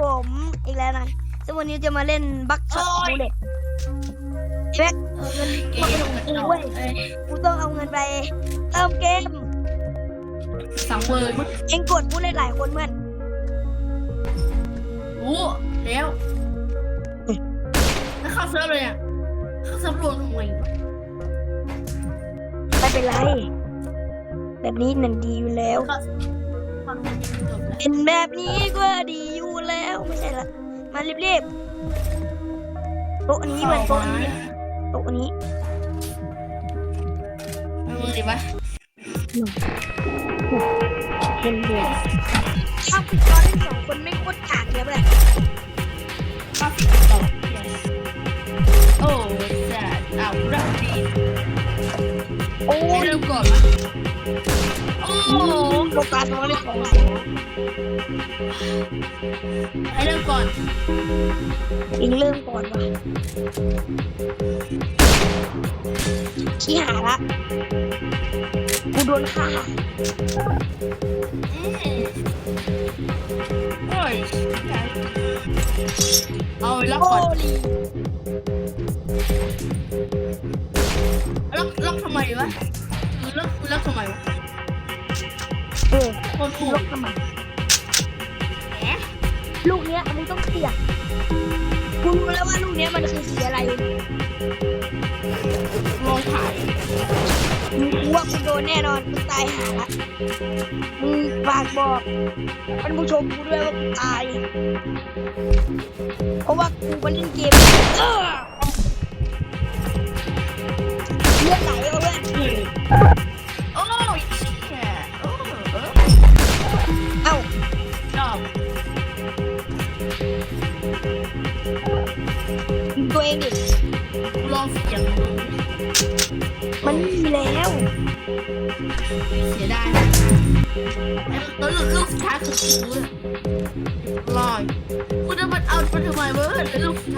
ผมอีกแล้วนะซึ่งวันนี้จะมาเล่นบัคช็อตโอ้ยบูเลตแม็กเงินเกเข้าไปมของกระกูจอกเว้ยเอ้ยกูต้องเอาเงินไปเติมเกมสังเวยมึงเองกดบูเลตหลายคนเพื่อนรู้แล้วแล้วเข้าเซิร์ฟเลยอะเข้าเซิร์ฟรวมทำไมวะไม่เป็นไร แบบนี้นันดีอยู่แล้วเข้าเข้าทำไมจบแล้วเป็นแบบนี้ก็ดีอยู่ แล้วไม่ใช่ละมารีบๆโต๊ะนี้เว้ยโต๊ะนี้โต๊ะนี้เอามือดิวะเห็นด้วยถ้าคุณจอนสองคนไม่โคตรขาดเลยเว้ยเข้าสิบต่อโอ้ยแต่เอาดับดีโอ้ให้ยเริ่มก่อนวะ โอ้โหโลกาน้อยเลยของให้เริ่มก่อนอิงเริ่มก่อนว่ะขี้หาละกูโดนฆ่าอืมโอ้ยเอาล็อกโอ้ก่อนลีล็อกล็อกทำไมวะ ล็อกล็อกทำไมวะเออคนถูลกบทำไมแหมลูกเนี้ยมึงต้องเสี่ยงกูรู้แล้วว่าลูกเนี้ยมันคือสีอะไรลองถ่ายมึงกูว่ากูโดนแน่นอนมึงตายหาละมึงฝากบอกท่านผู้ชมกูด้วยว่ากูตาย เพราะว่ากูมาเล่นเกมเออเลือดไหลเอาเพื่อนโองดิลองเสียงมันมีแล้วเสียดายแล้วลูกสุดท้ายคือกูลอยกูจะมันเอาไปทำไมวะแล้วลูกสุดท้าย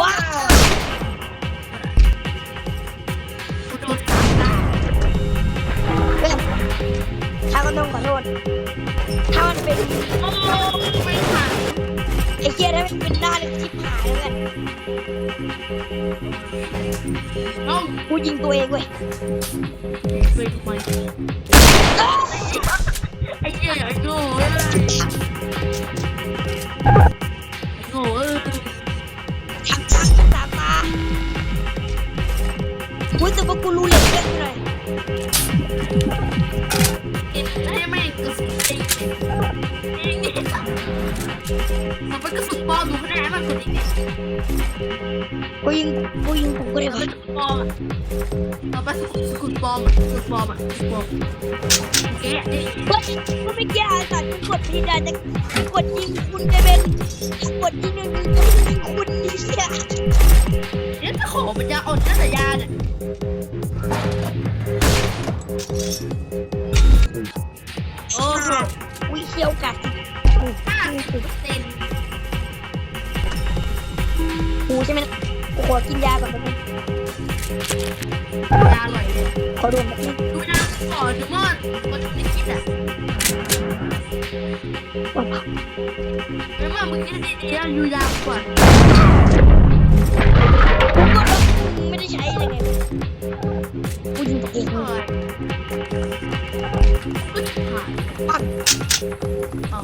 ว้าวกูโดนขาตาเพื่อนถ้าก็ต้องขอโทษถ้ามันเป็นโอ้ไม่ผ่านไอ้เกียร์ถ้ามันเป็นหน้าเลยชิบหายเลยน้องกูยิงตัวเองเว้ยไปทำไม ยิงกูยิงกูก็ได้มันวะเป็นกระสุนปลอมอะเราไปสกุลปลอมอะสกุลปลอมอะสกุลปลอมแกะนี่เฮ้ยกูไม่แก้อาสากูกดพีดาจะกดยิงคุณจะเป็นกดยิงหนึ่งหนึ่งจะยิงคุณนี่เสียเนี่ยจะขอปัญญาอ่อนนั่นแต่ยาเนี่ยโอ้โหอุ้ยเขี้ยวกัดห้าสิบเซนกูใช่ไหม อกินยาก่อนแป๊บนึงยาอร่อยเลยขอโดนแบบนี้ดูนะก่อนดูมอนมันไม่คิดอะว้าวแล้วมามึงคิดดีๆแล้วอยู่ยาวกว่ากูก็ว่ามึงไม่ได้ใช้เลยไงกูยิงตัวเองหเลน่อยยก็ผ่านปังเอา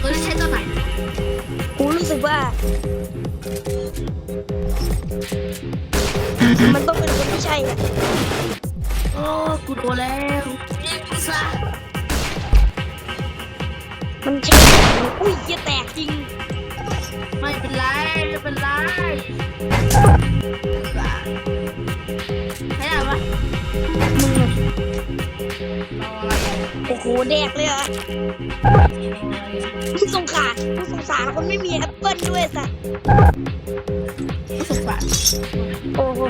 เราจะใช้ตัวไหนกูรู้สึกว่า มันต้องเป็นคนที่ใช่อะโอ้กูโดนแล้วยิงกูซะมันใช่อุ้ยเหี้ยแตกจริง ไม่เป็นไรไม่เป็นไร โอ้โหแดกเลยเหรอรออะไรอะมึงสงสารมึงสงสารคนไม่มีแอปเปิลด้วยสัสไม่สงสารโอ้โห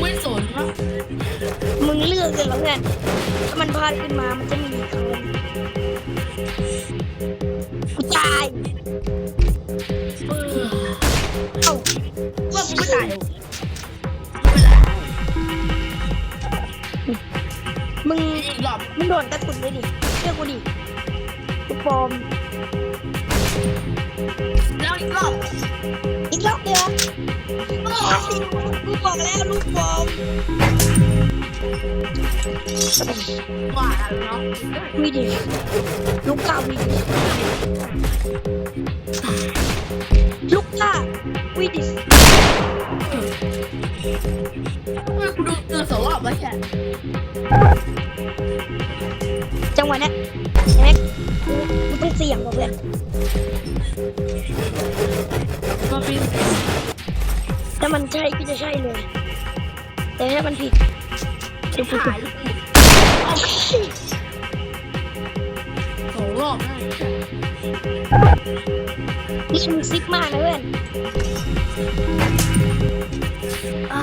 ไม่สนเนาะมึมึงเลือกเลยเหรอเพื่อนถ้ามันพลาดขึ้นมามันจะมีอีกครั้งหนึ่งกูตายเออเอ้าว่ากูไม่ตาย อีกรอบมึงโดนกระสุนด้วยดิเชื่อกูดิกูปลอมแล้วอีกรอบอีกรอบเดียวกูบอกแล้วลูกปลอมว่าแล้วเนาะวิดิลูกก้าวิดิ ลูกก้าวิดิเมื่อกูดูเจอสองรอบแล้วแค่จังหวะเนี้ยเห็นไหมกูกูต้องเสี่ยงกว่าเพื่อนมาปีนถ้ามันใช่ก็จะใช่เลย แต่ถ้ามันผิดจะหายลูกกูสองรอบแล้ว นี่มึงซิกมากนะเพื่อนอ่า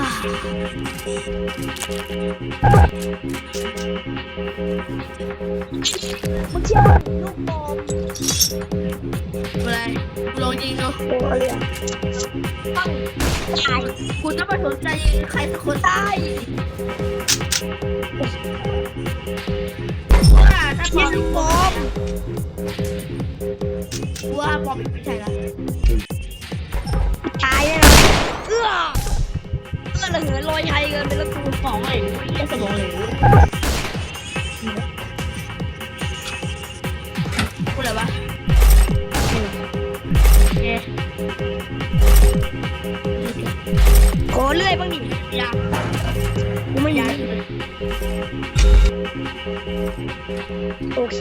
มึงเชื่อว่าลูกบอมอะไรกูลองยิงดูโอ้เลยอะต้องตายกูจะไม่สนใจยิงใครสักคนตายว่าถ้าบเชี่อยลลูกบอม ว่าบอลไม่ใช่ละตายแน่นอนเอื้อเอื้อระเหยลอยไทยเกินไปแล้วกูสองไม่ใช่สมองเหลวพูดอะไรวะโอเค ขอเลื่อยบ้างดิยากูไม่ยามีโอเค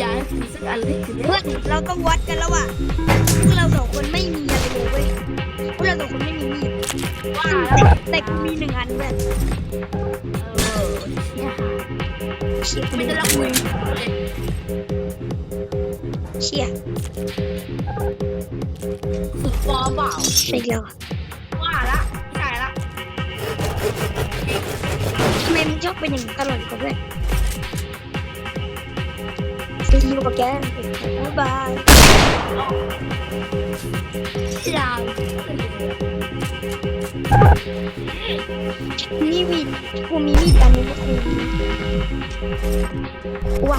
ยาให้กูสักอันเล็กถึงเพื่อนเราต้องวัดกันแล้วว่ะพวกเราสองคนไม่มีอะไรเลยเว้ยพวกเราสองคนไม่มีมีดว่าแต่แล้วแต่กูมีหนึ่งอันเพื่อนเออเนี่ยเชี่ยกูไม่ไม่ได้ได้รัรับบคุคุยยเชี่ยสุดฟอร์เปล่าใช่แล้ว ทำไมมึงชอบเป็นอย่างนี้ตลอดกับเพื่อนซีอูกับแกบ๊ายบายยา นี่มีดกูมีมีดอันนี้ก็คือว่า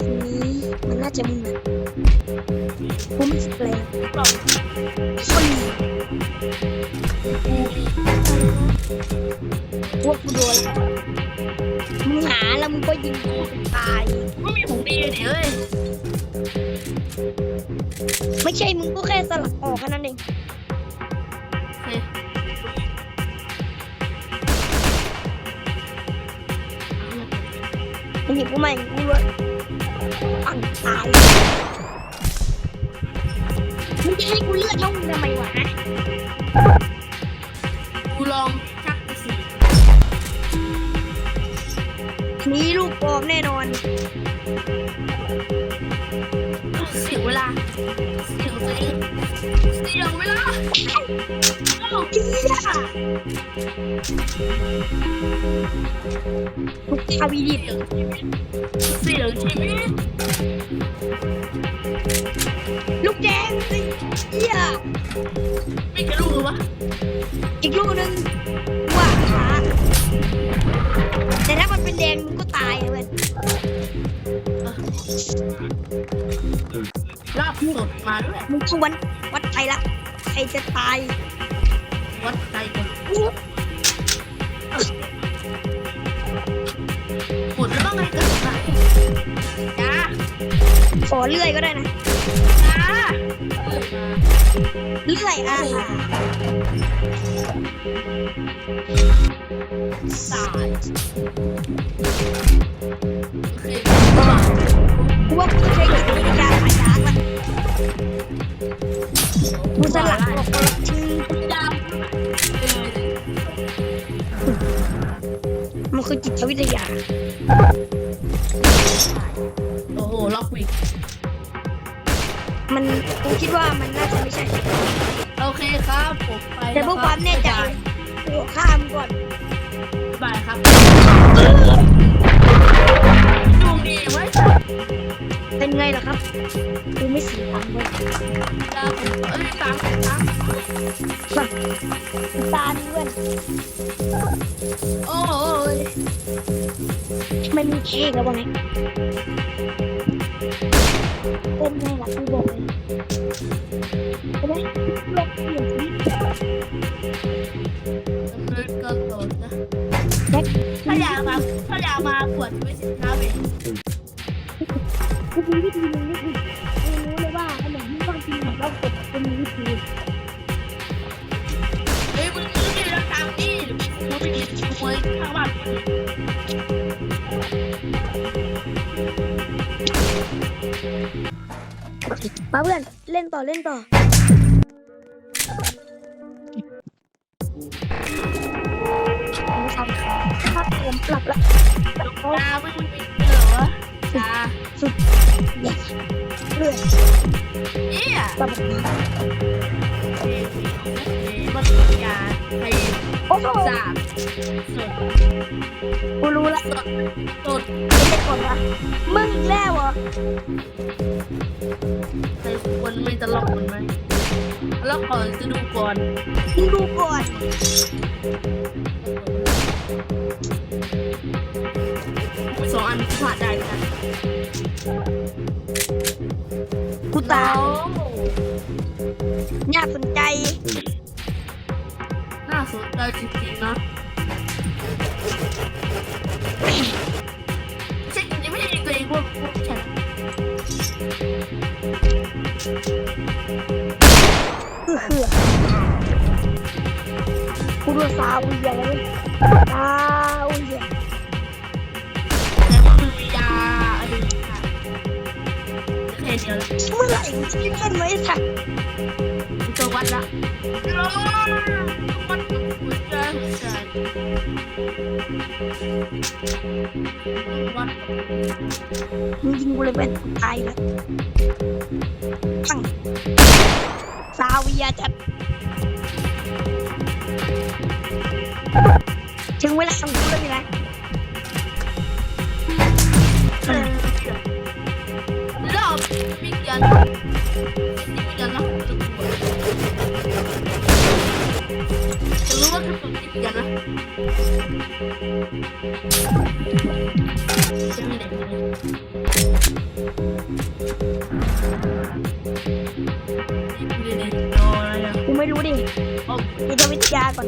ทีนี้มันน่าจะมึงอะกูไม่สเปรย์คนพวกกูโดนแล้วมึงหาแล้วมึงก็ยิงกูตายไม่มีของดีเลยเอ้ยไม่ใช่มึงก็แค่สลักออกแค่นั้นเอง มันหยิบกูมาอย่างกูเลยปังตายมึงจะให้กูเลือดเท่ามึงทำไมวะกูลองชักสินี่ลูกปลอมแน่นอน เสียเวลาเสียวเองเสียเวลาเอ้าเหี้ยลูกคาวีดิตเสียชีวิตลูกแดงไอ้เหี้ยไม่จะรู้หรือวะอีกลูกหนึ่งว่าขาแต่ถ้ามันเป็นแดงมึงก็ตายเว้ย สดมาด้วยมึงก็วันวัดใจละใครจะตายวัดใจกันหมดแล้วบ้างไงกันจ้าขอเลื่อยก็ได้นะจ้าเลื่อยอะสายโอเคกูว่ากูใช้จิตวิทยาหายากละ กูสลักออกคนละชื่อดาวมันคือจิตวิทยา โอ้โห ล็อกวิกมันกูคิดว่ามันน่าจะไม่ใช่ โอเคครับ ผมไปแต่เพื่อความแน่ใจกูข้ามก่อน บายคครับด ไงล่ะครับกูไม่เสียตังค์เลยจ้ามเอ้ยตามตามตาเพื่อนโอ้ยมันมีเค้กแล้ววะไงเป็นไงล่ะกูบอกเลยเห็นไหมลบเปลี่ยนสีดำเนินกรต่อนะถ้าอยากมาถ้าอยากมาขวดไม่สิบห้าเว ทกูมีวิธีนึงนี่คือกูรู้เลยว่าขนมที่ต้องกินของเราเก็บกูมีวิธีเฮ้ยมึงมึงมีราคาดีหรือมึงไม่ดีขโมยข้างบ้านมาเพื่อนเล่นต่อเล่นต่อครับครับผมหลับและตาไม่มึง มีเหรอวะตาเด็กเลือดเนี่ยตับเอมันยาไทยโอ้โหสามสดกูรู้ละสดไม่ได้ก่อนละมึงอีกแล้วเหรอใส่คนไม่ตลกมันไหมแล้วก่อนจะดูก่อนมึงดูก่อน สองอันผ่านได้นะกูตาโอ้น่าสนใจ น่าสนใจจริงๆนะใช่จริงๆไม่ใช่ตัวเองพวกพวกฉันคือคือกูดูซาอุยเลยซา เมื่อไหร่มึงจะเล่นไหมสัตว์มันจะวัดละวัดหัวใจหัวใจวัดมึงยิงกูเลยเป็นตายล้วปังซาวิยาจัดถึงเวลาของกูแล้วนี่นะ มีกันมีกันนะจะรู้ว่าคือผมมีกันนะจะมีไหนนี่นี่โตอะไรอะกูไม่รู้ดิโอ้จิตวิทยาก่อน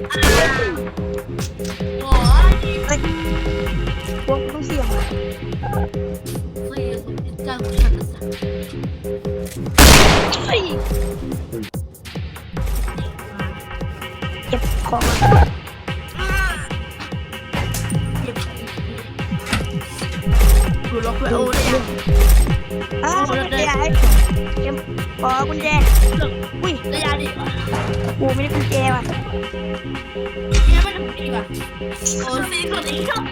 เก็บของดูล็อกไว้โอ้เนี่ยอ้าวกุญแจไอ้เก็บขอกุญแจอุ้ยระยะดิกูไม่ได้กุญแจว่ะเนี่ยไม่ทำดีป่ะโอ้สี่คนนี้ชอบ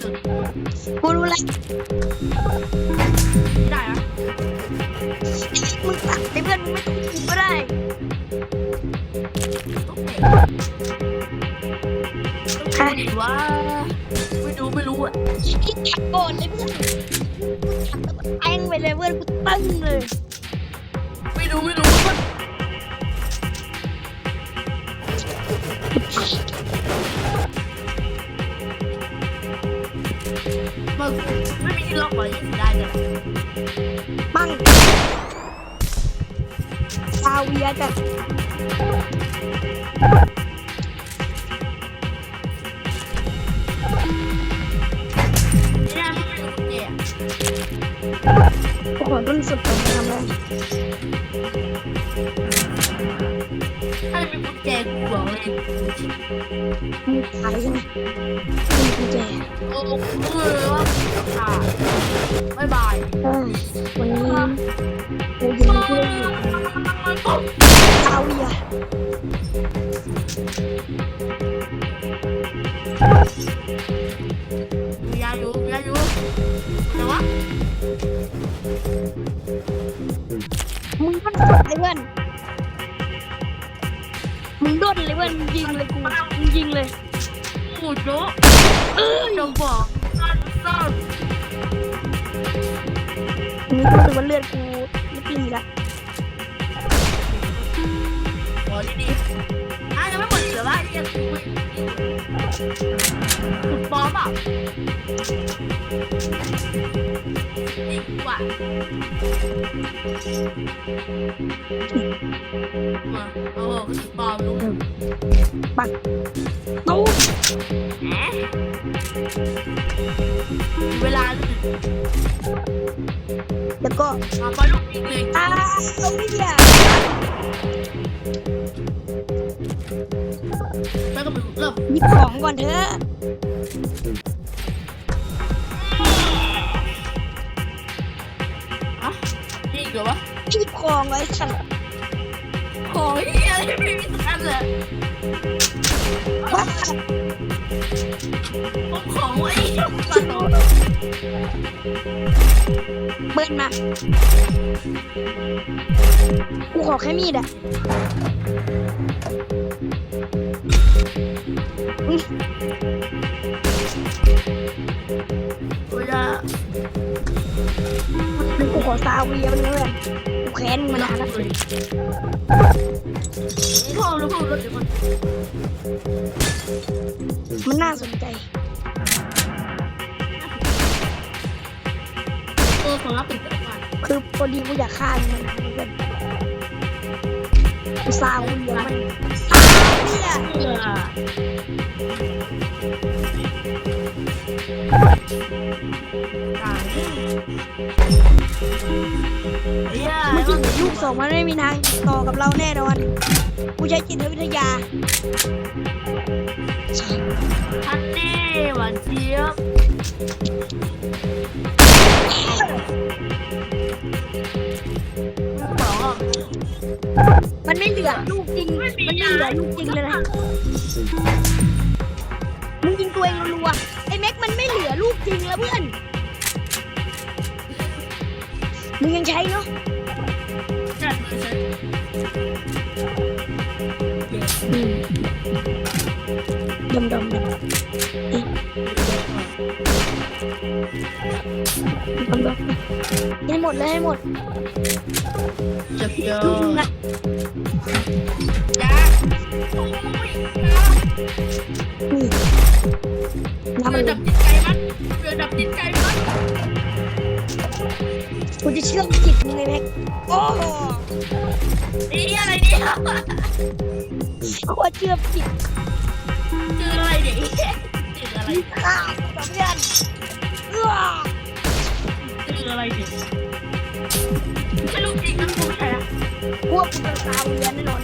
สุดกูรู้แล้วได้อะมึงตัดไปเพื่ อนมึงไม่ต้องกินก็ได้ใครดีวะไม่รู้ไม่รู้อะคิดขัดก่อนเลยเพื่อนขัดแล้วก็แทงไปเลยเพื่อนกูตึ้งเลย ไม่รู้ไม่รู้ว่ามันไม่มีที่ล็อกไว้ยังได้เลยปัง ซาเวียจ้ะเนี่ยไม่รู้เนี่ยกูขอต้นสุดก่อนทำเลยถ้ามีกุญแจกูบอกเลยมึงขายใช่ไหมมีกุญแจโอ้โหเลยว่าขาดบายบายเออวันนี้กูยิงกูได้อยู่ซาเวียมียาอยู่มียาอยู่แต่ว่ามึงก็สุดเลยเพื่อน มึงโดนเลยเพื่อนมึงยิงเลยกูมึงยิงเลยกูโจ๊ะเอ้ยจะบอกซ่อนซ่อนมึงรู้สึกว่าเลือดกูไม่ตีละโอ้ดีๆอะยังไม่หมดเหลือว่าเรีย กกูขุดปอมอะดีกว่ามาเอาออกขุดปอมลงปังตู้แหมเวลาหนึ่งแล้วก็มาไปลูกอีกเลยอ้าวเอาไม่เดีย แล้วก็ไปเริ่มหยิบของก่อนเถอะอะนี่เหรอวะหยิบของไว้สัตว์ของเฮียอะไรไม่มีสักอันเลยว้าผมของไอ้ปลาโตเบิร์นมา กูขอแค่มีดอะ อุ๊ยเวลากูขอซาเวียมันเลยกูแค้นมันเวลานานแล้วเลยพ่อรู้พ่อรู้เดี๋ยวมันมันน่าสนใจเออของรับเป็นแบบว่าคือพอดีกูอยากฆ่ามันนะเพื่อนกูซาเวียมันซา เวียเออต่างเฮียเมื่อกี้ลูกสองมันไม่มีทางต่อกับเราแน่นอนกูใช้จิตวิทยาทันเน่หวานเจี๊ยบสองอะมัน ไม่เหลือลูกจริง มันไม่เหลือลูกจริงเลยนะมึงยิงตัวเองรัวๆไอ้แม็กมันไม่เหลือลูกจริงแล้วเพื่อน มึงยังใช้เนาะจัดเลยใช่อืมดมดมดม ดมดมให้หมดเลยให้หมดจับเจอลูกนึงนะจ้าโอ้ยนี่น้ำเรืมันอดับจิตใจมันเรือดับจิตใจมันกูจะเชื่อมจิตมึงเลยแม็กโอ้โหนี่อะไรเนี่ยกูว่าเชื่อมจิตเจออะไรเนี่ยเจออะไรข้าวกับเพื่อนเอื้อ เจออะไรเนี่ยไม่รู้จริงนะกูไม่ใช่ละพวกกูจะตามเรียนแน่นอน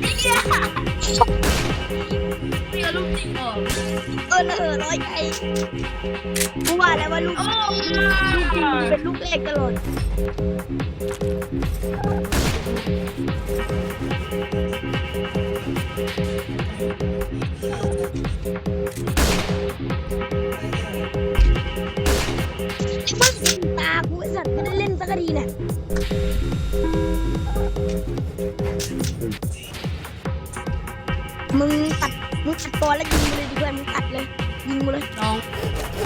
ไอ้เหี้ยไม่เอาลูกจริงหรอเออเออร้อยใจกูว่าแล้วว่าลูกโอ้ลูกจริงเป็นลูกแรกตลอด นสักทีเนี่ยมึงตัดมึงตัดตัวแล้วยิงมาเลยดีกว่ามึงตัดเลยยิงมาเลยลอง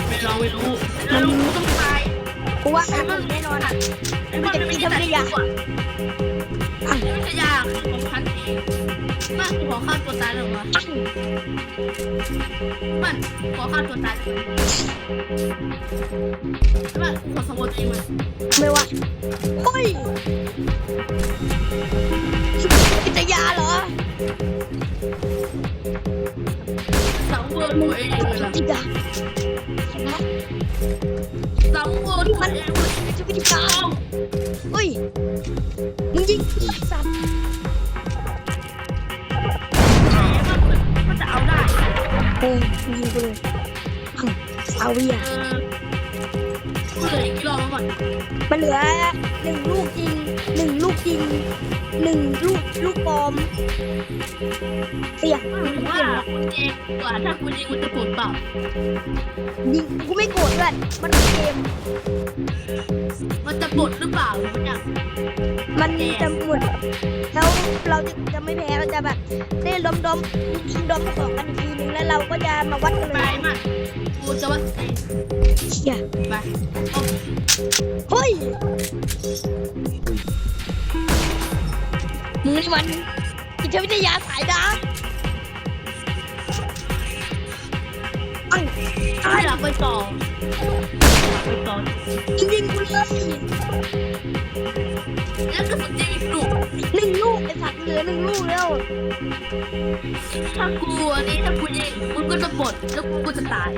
ไม่ลองไม่รู้ไม่รู้ต้องตายกูว่าอ่านแน่นอนอะไอ้มันไม่ใช่ยาอะไม่ใช่ยาคือของพันเอง มันขอฆ่าตัวตายเลยวะมันขอฆ่าตัวตายเลยมันขอสมบูรณ์เองมันไม่ว่าเฮ้ยกิจยาเหรอสังเวยตัวเองเลยล่ะกิจยาสังเวยตัวเองเลยจะกิจยาเฮ้ยมึงยิงไอ้สัตว์ เออมึงยิงกู กูเหลืออีกกี่รอบแล้ววะดมันเหลือหนึ่งลูกจริงหนึ่งลูกจริงหนึ่งลูกลูกปลอม เสี่ยงผมว่าคุณเองกว่าถ้าคุณยิงคุณจะปวดเปล่ายิงกูไม่โกรธเพื่อนมันเป็นเกม มันจะปวดหรือเปล่าผมอยากมันจะหมดแล้วเราจะจะไม่แพ้เราจะแบบได้ล้มดมยิงดมสองกันอีกทีนึงแล้วเราก็จะมาวัดกันไปเลยมา กูจะว่าเองเชี่ยไปเอาเฮ้ยมึงนี่มันจิตวิทยาสายดาร์กไอ้ไอ้ถ้าอยากไปต่อ ไปต่อจริงๆกูเลยแล้วก็สุดจริงดุหนึ่งลูกไอ้สัตว์เหลือหนึ่งลูกแล้วถ้ากูอันนี้ถ้ากูยิงมึงก็จะปวดแล้วกูจะตาย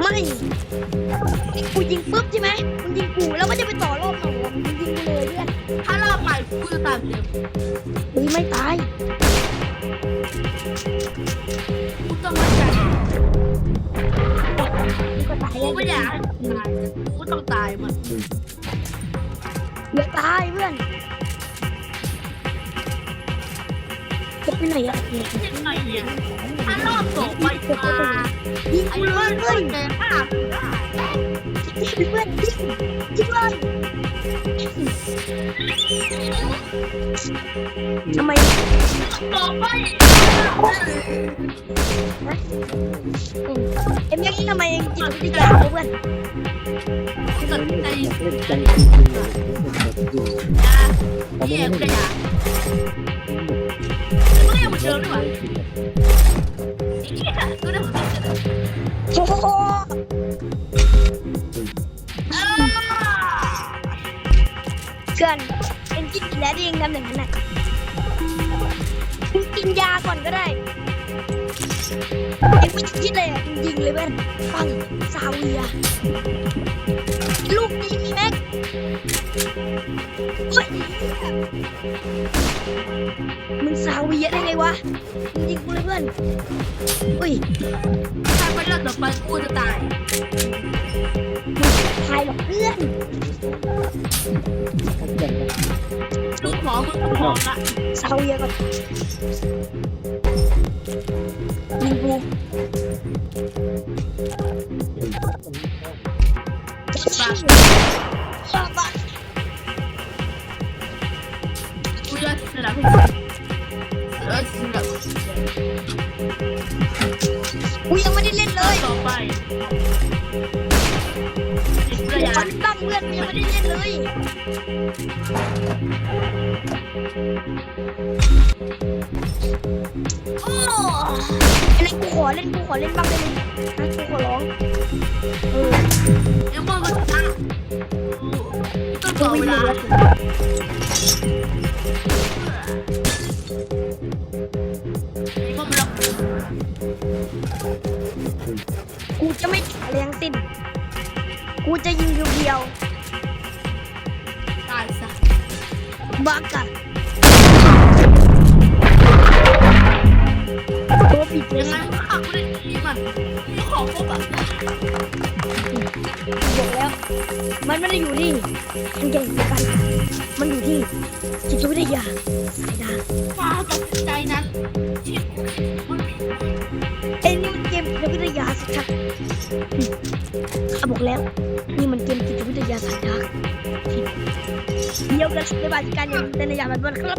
ไม่กูยิงปุ๊บใช่ไหมมึงยิงกูแล้วก็จะไปต่อรอบสองมึงยิงกูเลยเพื่อนถ้ารอบไปกูจะตายเหมือนเดิมมึงไม่ตาย ก็ตายกูแล้วไม่อยากให้มึงตายกูต้องตายมันอย่าตายเพื่อนจะไปไหนอะเนี่ยยังไงเนี่ยถ้ารอบต่อไปมายิงไอ้กูเลเพื่อยนเพื่อน เจอภาพยิง เพื่อนยิงยิงเลยทำไมต่อไปเอ็มยังทำไมเองจิตวิทยาเพื่อนสนใจเล่นใจจริงยาเนี่ยกูจะยากูยังเหมือนเดิมด้วย เลยเพื่อนปังซาเวียลูกนี้มีแม็กเฮ้ยมึงซาเวียได้ไงวะมึงยิงกูเลยเพื่อนอุ้ยถ้าไปรอบต่อไปกูจะตายตายหรอกเพื่อนลูกหมอมึงก็หมอละซาเวียก่อนยิงกู บ้าบ้าบ้ากูจะสลับเออสลับกูยังไม่ได้เล่นเลย ต่อไป เพื่อนกูยังไม่ได้เล่นเลยโอ้อ้เล่นกูขอเล่นกูขอเล่นบ้างได้ไหมฮะกูขอร้องเออยังมองกันตาต้องต่อเวลากูจะไม่แรงสิ้น กูจะยิงเดียวตายซะๆบักอะตัวปิดเลยัยงไงนะก็ขับกูได้ทีมันมีของครบอะบอกแล้ว มันไม่ได้อยู่ที่มันใหญ่เหมือนกันมันอยู่ที่จิตวิทยาสายดาฟ้าตัดสินใจนั้นที่มันเอ้ยนี่มันเกมจิตวิทยาชัดๆอืมข้าบอกแล้วนี่มัน เกมจิตวิทยาสายดาร์กเดียวกันในบาสิการอย่างแต่ในอย่างแบบนั้นครับ